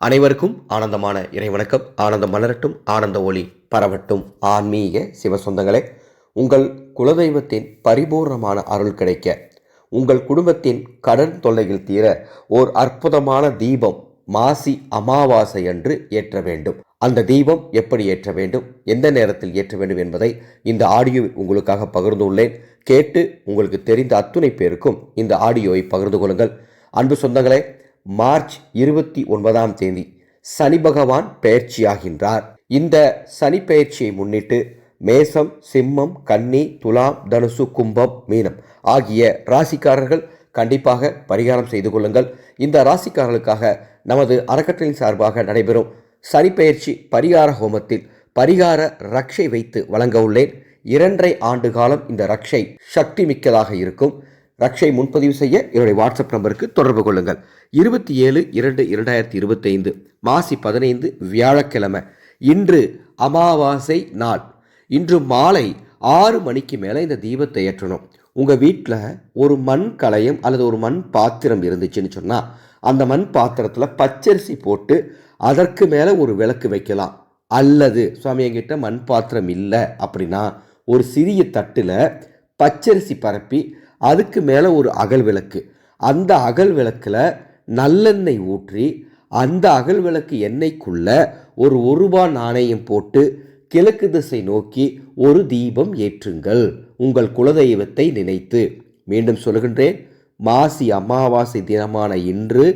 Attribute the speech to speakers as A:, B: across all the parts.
A: அனைவருக்கும் ஆனந்தமான இறைவணக்கம் ஆனந்தம் மலரட்டும் ஆனந்த ஒளி பரவட்டும். ஆன்மீக சிவசொந்தங்களே உங்கள் குலதெய்வத்தின் பரிபூர்ணமான அருள் கிடைக்க உங்கள் குடும்பத்தின் கடன் தொல்லையில் தீர ஓர் அற்புதமான தீபம் மாசி அமாவாசை அன்று ஏற்ற வேண்டும். அந்த தீபம் எப்படி ஏற்ற வேண்டும் எந்த நேரத்தில் ஏற்ற வேண்டும் என்பதை இந்த ஆடியோ உங்களுக்காக பகிர்ந்துள்ளேன் கேட்டு உங்களுக்கு தெரிந்த அத்துணை பேருக்கும் இந்த ஆடியோவை பகிர்ந்து கொள்ளுங்கள். அன்பு சொந்தங்களே மார்ச் இருபத்தி ஒன்பதாம் தேதி சனி பகவான் பெயர்ச்சியாகின்றார் இந்த சனி பெயர்ச்சியை முன்னிட்டு மேசம் சிம்மம் கன்னி துலாம் தனுசு கும்பம் மீனம் ஆகிய ராசிக்காரர்கள் கண்டிப்பாக பரிகாரம் செய்து கொள்ளுங்கள். இந்த ராசிக்காரர்களுக்காக நமது அறக்கட்டளையின் சார்பாக நடைபெறும் சனி பெயர்ச்சி பரிகார ஹோமத்தில் பரிகார ரக்ஷை வைத்து வழங்க உள்ளேன். இரண்டரை ஆண்டு காலம் இந்த ரக்ஷை சக்தி மிக்கதாக இருக்கும். ரக்ஷை முன்பதிவு செய்ய என்னுடைய வாட்ஸ்அப் நம்பருக்கு தொடர்பு கொள்ளுங்கள். இருபத்தி ஏழு இரண்டு இரண்டாயிரத்தி இருபத்தைந்து மாசி பதினைந்து வியாழக்கிழமை. இன்று அமாவாசை நாள். இன்று மாலை ஆறு மணிக்கு மேலே இந்த தீபத்தை ஏற்றணும். உங்கள் வீட்டில் ஒரு மண் கலையம் அல்லது ஒரு மண் பாத்திரம் இருந்துச்சுன்னு சொன்னால் அந்த மண் பாத்திரத்தில் பச்சரிசி போட்டு அதற்கு மேலே ஒரு விளக்கு வைக்கலாம். அல்லது சுவாமி என்கிட்ட மண் பாத்திரம் இல்லை அப்படின்னா ஒரு சிறிய தட்டில் பச்சரிசி பரப்பி அதுக்கு மேலே ஒரு அகல் விளக்கு. அந்த அகல் விளக்கில் நல்லெண்ணெய் ஊற்றி அந்த அகல் விளக்கு எண்ணெய்க்குள்ளே ஒரு ஒரு நாணயம் போட்டு கிழக்கு திசை நோக்கி ஒரு தீபம் ஏற்றுங்கள். உங்கள் குலதெய்வத்தை நினைத்து. மீண்டும் சொல்கின்றேன் மாசி அமாவாசை தினமான இன்று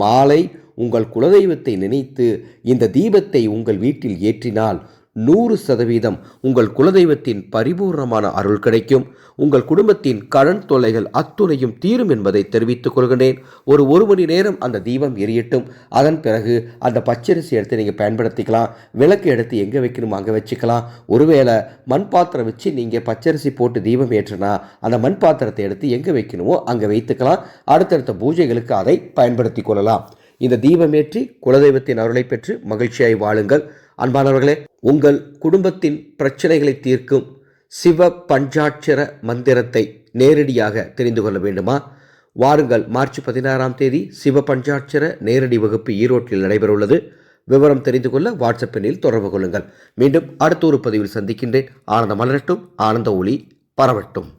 A: மாலை உங்கள் குலதெய்வத்தை நினைத்து இந்த தீபத்தை உங்கள் வீட்டில் ஏற்றினால் நூறு சதவீதம் உங்கள் குலதெய்வத்தின் பரிபூர்ணமான அருள் கிடைக்கும். உங்கள் குடும்பத்தின் கடன் தொல்லைகள் அத்துணையும் தீரும் என்பதை தெரிவித்துக் கொள்கிறேன் ஒரு ஒரு மணி நேரம் அந்த தீபம் எரியட்டும். அதன் பிறகு அந்த பச்சரிசி எடுத்து நீங்கள் பயன்படுத்திக்கலாம். விளக்கு எடுத்து எங்கே வைக்கணுமோ அங்கே வச்சுக்கலாம். ஒருவேளை மண் பாத்திரம் வச்சு நீங்கள் பச்சரிசி போட்டு தீபம் ஏற்றுனா அந்த மண் பாத்திரத்தை எடுத்து எங்கே வைக்கணுமோ அங்கே வைத்துக்கலாம். அடுத்தடுத்த பூஜைகளுக்கு அதை பயன்படுத்தி கொள்ளலாம். இந்த தீபமேற்றி குலதெய்வத்தின் அருளை பெற்று மகிழ்ச்சியாய் வாழுங்கள். அன்பானவர்களே உங்கள் குடும்பத்தின் பிரச்சனைகளை தீர்க்கும் சிவ பஞ்சாட்சர மந்திரத்தை நேரடியாக தெரிந்து கொள்ள வேண்டுமா? வாருங்கள் மார்ச் பதினாறாம் தேதி சிவ பஞ்சாட்சர நேரடி வகுப்பு ஈரோட்டில் நடைபெறவுள்ளது. விவரம் தெரிந்து கொள்ள வாட்ஸ்அப் எண்ணில் தொடர்பு கொள்ளுங்கள். மீண்டும் அடுத்த ஒரு பதிவில் சந்திக்கின்றேன். ஆனந்த மலரட்டும் ஆனந்த ஒளி பரவட்டும்.